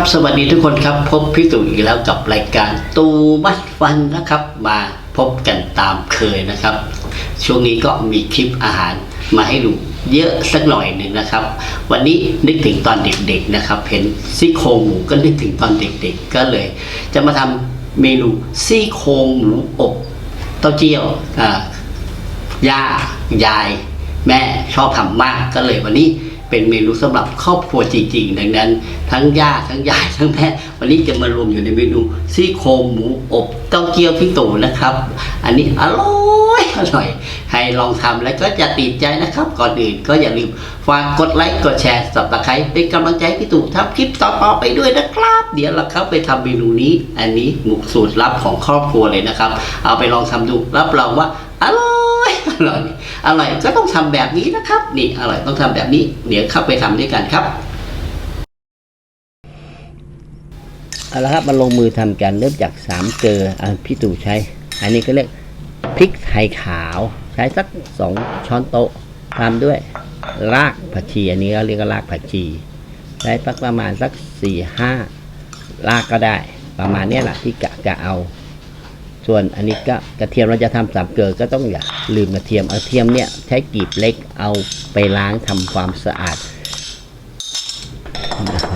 ับสวัสดีทุกคนครับ พบพี่ตู่อีกแล้วกับรายการตูมัดฟันนะครับ มาพบกันตามเคยนะครับ ช่วงนี้ก็มีคลิปอาหารมาให้ดูเยอะสักหน่อยหนึ่งนะครับ วันนี้นึกถึงตอนเด็กๆนะครับ เห็นซี่โครงหมูก็นึกถึงตอนเด็กๆ ก็เลย จะมาทำเมนูซี่โครงหมูอบเต้าเจี้ยวอ่าย่ายาย แม่ชอบทำมากก็เลยวันนี้ เป็นเมนูสำหรับครอบครัวจริงๆ ดังนั้น ทั้งย่าทั้งยายทั้งแม่วันนี้จะมารวมอยู่ในเมนูซี่โครงหมูอบเต้าเจี้ยวพี่ตู่นะครับ อันนี้อร่อยอร่อยให้ลองทำแล้วก็จะติดใจนะครับ ก่อนอื่นก็อย่าลืมฝากกดไลค์กดแชร์สับตะไคร้เป็นกำลังใจให้พี่ตู่ทำคลิปต่อๆไปด้วยนะครับ เดี๋ยวเราเข้าไปทำเมนูนี้ อันนี้หมูสูตรลับของครอบครัวเลยนะครับ เอาไปลองทำดูรับรองว่าอร่อยอร่อย อร่อยก็ต้องทำแบบนี้นะครับนี่อร่อยต้องทำแบบนี้ เดี๋ยวเข้าไปทำด้วยกันครับเอาละครับมาลงมือทำกันเริ่มจากสามเกลืออะพี่ตู่ใช้ อันนี้ก็เรียกพริกไทยขาว ใช้สักสองช้อนโต๊ะตามด้วยรากผักชี อันนี้ก็เรียกว่ารากผักชีใช้สักประมาณสักสี่ห้ารากก็ได้ ประมาณนี้แหละที่กะกะเอา ส่วนอันนี้ก็กระเทียมเราจะทำสามเกลือก็ต้องอย่าลืมกระเทียมกระเทียมเนี่ยใช้กรีบเล็กเอาไปล้างทำความสะอาด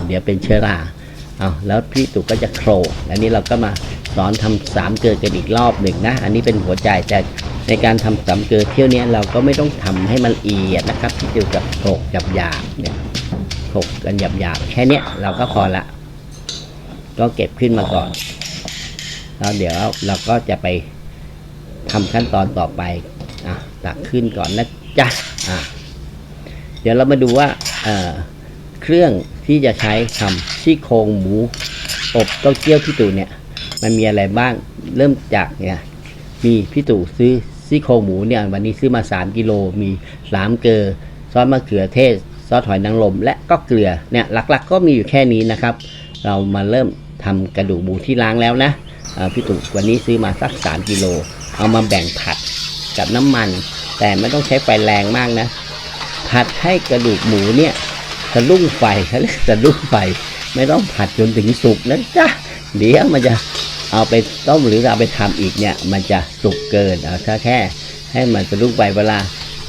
เดี๋ยวเป็นเชื้อราเอาแล้วพี่ตู่ก็จะโครอันนี้เราก็มาสอนทำสามเกลือกันอีกรอบหนึ่งนะ อันนี้เป็นหัวใจแต่ในการทำสามเกลือเที่ยวเนี้ยเราก็ไม่ต้องทำให้มันละเอียดนะครับพี่ตู่กับโขลกหยาบหยาบๆเนี่ยโขลกกันหยาบหยาบๆแค่เนี้ยเราก็พอละ ก็เก็บขึ้นมาก่อน แล้วเดี๋ยวเราก็จะไปทำขั้นตอนต่อไปอะตักขึ้นก่อนนะจ๊ะอะเดี๋ยวเรามาดูว่าเอ่อเครื่องที่จะใช้ทำซี่โครงหมูอบเต้าเจี้ยวพี่ตู่เนี่ย มันมีอะไรบ้างเริ่มจากเนี่ยมีพี่ตู่ซื้อซี่โครงหมูเนี่ยวันนี้ซื้อมา 3 กิโลมี3เกลือซอสมะเขือเทศซอสหอยนางรมและก็เกลือเนี่ยหลักๆก็มีอยู่แค่นี้นะครับ เรามาเริ่มทำกระดูกหมูที่ล้างแล้วนะ พี่ตู่วันนี้ซื้อมาสัก 3กิโลเอามาแบ่งผัดกับน้ำมัน แต่ไม่ต้องใช้ไฟแรงมากนะ ผัดให้กระดูกหมูเนี่ยสะดุ้งไฟเขาเรียกสะดุ้งไฟ ไม่ต้องผัดจนถึงสุกนะจ๊ะเดี๋ยวมันจะเอาไปต้มหรือเอาไปทำอีกเนี่ย มันจะสุกเกินเอาแค่แค่ ให้มันสะดุ้งไฟเวลา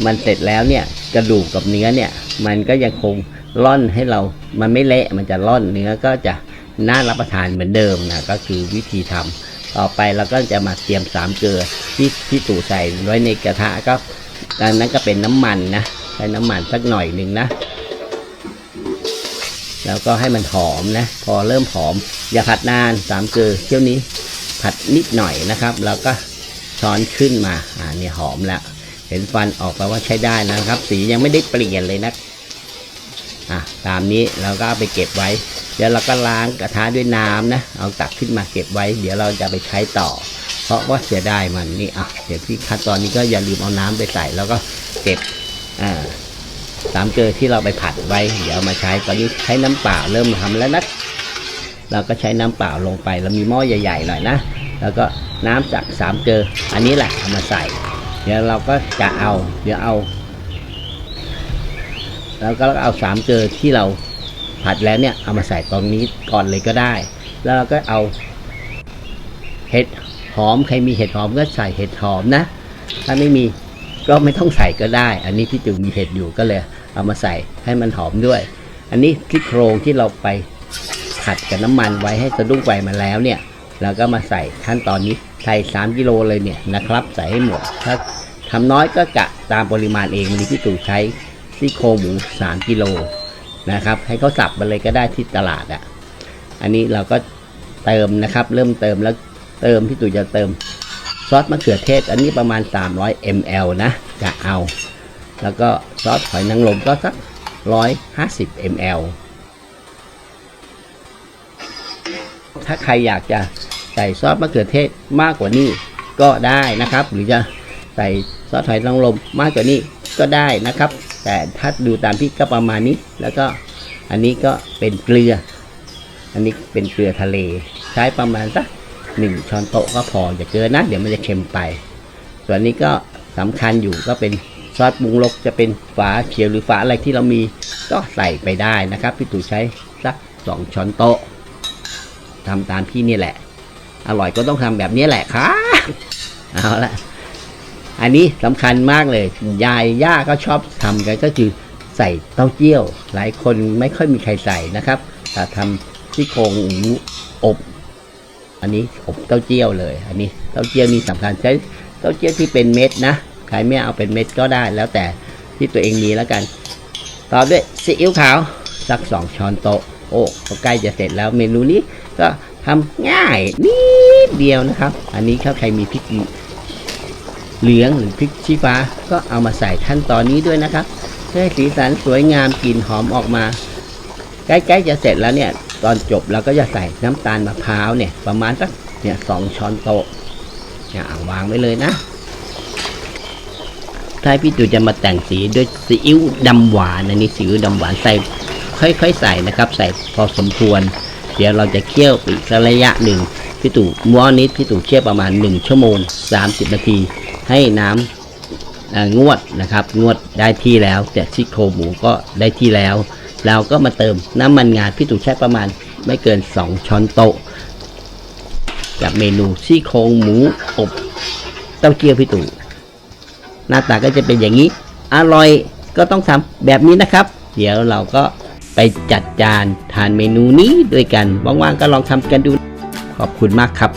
มันเสร็จแล้วเนี่ยกระดูกกับเนื้อเนี่ย มันก็ยังคงร่อนให้เรา มันไม่เละมันจะร่อนเนื้อก็จะ น่ารับประทานเหมือนเดิมนะก็คือวิธีทำต่อไปเราก็จะมาเตรียมสามเกลือที่ที่ตู่ใส่ไว้ในกระทะก็ดังนั้นก็เป็นน้ำมันนะใช้น้ำมันสักหน่อยหนึ่งนะแล้วก็ให้มันหอมนะ พอเริ่มหอม อย่าผัดนานสามเกลือเที่ยวนี้ผัดนิดหน่อยนะครับ แล้วก็ช้อนขึ้นมาอ่าเนี่ยหอมแล้วเห็นฟันออกแปลว่าใช้ได้นะครับ สียังไม่ได้เปลี่ยนเลยนะอะตามนี้เราก็ไปเก็บไว้ เดี๋ยวเราก็ล้างกระทะด้วยน้ำนะ เอาตักขึ้นมาเก็บไว้ เดี๋ยวเราจะไปใช้ต่อ เพราะว่าเสียดายมันนี่อะเดี๋ยวพี่ขั้นตอนนี้ก็อย่าลืมเอาน้ำไปใส่แล้วก็เก็บอ่าสามเกลือที่เราไปผัดไว้ เดี๋ยวมาใช้ตอนนี้ใช้น้ำเปล่าเริ่มทำแล้วนะเราก็ใช้น้ำเปล่าลงไปเรามีหม้อใหญ่ๆหน่อยนะแล้วก็น้ำจากสามเกลืออันนี้แหละเอามาใส่ เดี๋ยวเราก็จะเอาเดี๋ยวเอา แล้วก็เอาสามเกลือที่เรา ผัดแล้วเนี่ยเอามาใส่ตรงนี้ก่อนเลยก็ได้ แล้วเราก็เอาเห็ดหอมใครมีเห็ดหอมก็ใส่เห็ดหอมนะ ถ้าไม่มีก็ไม่ต้องใส่ก็ได้ อันนี้พี่จึงมีเห็ดอยู่ก็เลย เอามาใส่ให้มันหอมด้วย อันนี้ที่โครงที่เราไปผัดกับน้ำมันไว้ให้สะดุ้งไฟมาแล้วเนี่ยเราก็มาใส่ขั้นตอนนี้ใส่3กิโลเลยเนี่ยนะครับ ใส่ให้หมดถ้าทำน้อยก็กะตามปริมาณเองวันนี้พี่ตู่ใช้ซี่โครงหมู3กิโล นะครับ ให้เขาสับมาเลยก็ได้ที่ตลาดอะ อันนี้เราก็เติมนะครับ เริ่มเติมแล้วเติมพี่ตู่จะเติมซอสมะเขือเทศ อันนี้ประมาณ 300 ml นะจะเอา แล้วก็ซอสหอยนางรมก็สัก 150 ml ถ้าใครอยากจะใส่ซอสมะเขือเทศมากกว่านี้ก็ได้นะครับ หรือจะใส่ซอสหอยนางรมมากกว่านี้ ก็ได้นะครับ แต่ถ้าดูตามพี่ก็ประมาณนี้ แล้วก็อันนี้ก็เป็นเกลือ อันนี้เป็นเกลือทะเล ใช้ประมาณสักหนึ่งช้อนโต๊ะก็พออย่าเกินนะเดี๋ยวมันจะเค็มไป ส่วนนี้ก็สำคัญอยู่ก็เป็นซอสปรุงรสจะเป็นฝาเขียวหรือฝาอะไรที่เรามีก็ใส่ไปได้นะครับ พี่ตู่ใช้สักสองช้อนโต๊ะทำตามพี่นี่แหละ อร่อยก็ต้องทำแบบนี้แหละครับเอาละ อันนี้สำคัญมากเลย ยายย่าก็ชอบทำกันก็คือใส่เต้าเจี้ยว หลายคนไม่ค่อยมีใครใส่นะครับแต่ทำซี่โครงหมูอบ อันนี้อบเต้าเจี้ยวเลย อันนี้เต้าเจี้ยวนี่สำคัญใช้เต้าเจี้ยวที่เป็นเม็ดนะใครไม่เอาเป็นเม็ดก็ได้แล้วแต่ที่ตัวเองมีแล้วกันต่อด้วยซีอิ๊วขาวสักสองช้อนโต๊ะโอ้ใกล้จะเสร็จแล้วเมนูนี้ก็ทำง่ายนิดเดียวนะครับ อันนี้ถ้าใครมีพริก เหลืองหรือพริกชี้ฟ้า ก็เอามาใส่ขั้นตอนนี้ด้วยนะครับเพื่อสีสันสวยงามกลิ่นหอมออกมา ใกล้ๆจะเสร็จแล้วเนี่ย ตอนจบเราก็จะใส่น้ำตาลมะพร้าวเนี่ยประมาณสักเนี่ยสองช้อนโต๊ะเนี่ยาวางไว้เลยนะถ้าพี่ตู่จะมาแต่งสีด้วยซีอิ๊วดำหวานอันนี้ซีอิ๊วดำหวานใส่ค่อยๆใส่นะครับ ใส่พอสมควร เดี๋ยวเราจะเคี่ยวอีกสักระยะหนึ่งพี่ตู่ม้วนนี้พี่ตู่เคี่ยวประมาณ 1 ชั่วโมง 30 นาที ให้น้ำงวดนะครับ งวดได้ที่แล้วแต่ซี่โครงหมูก็ได้ที่แล้ว เราก็มาเติมน้ำมันงาพี่ตู่ใช้ประมาณไม่เกิน 2 ช้อนโต๊ะ กับเมนูซี่โครงหมูอบเต้าเจี้ยวพี่ตู่หน้าตาก็จะเป็นอย่างนี้ อร่อยก็ต้องทำแบบนี้นะครับ เดี๋ยวเราก็ไปจัดจานทานเมนูนี้ด้วยกัน ว่างๆก็ลองทำกันดู ขอบคุณมากครับ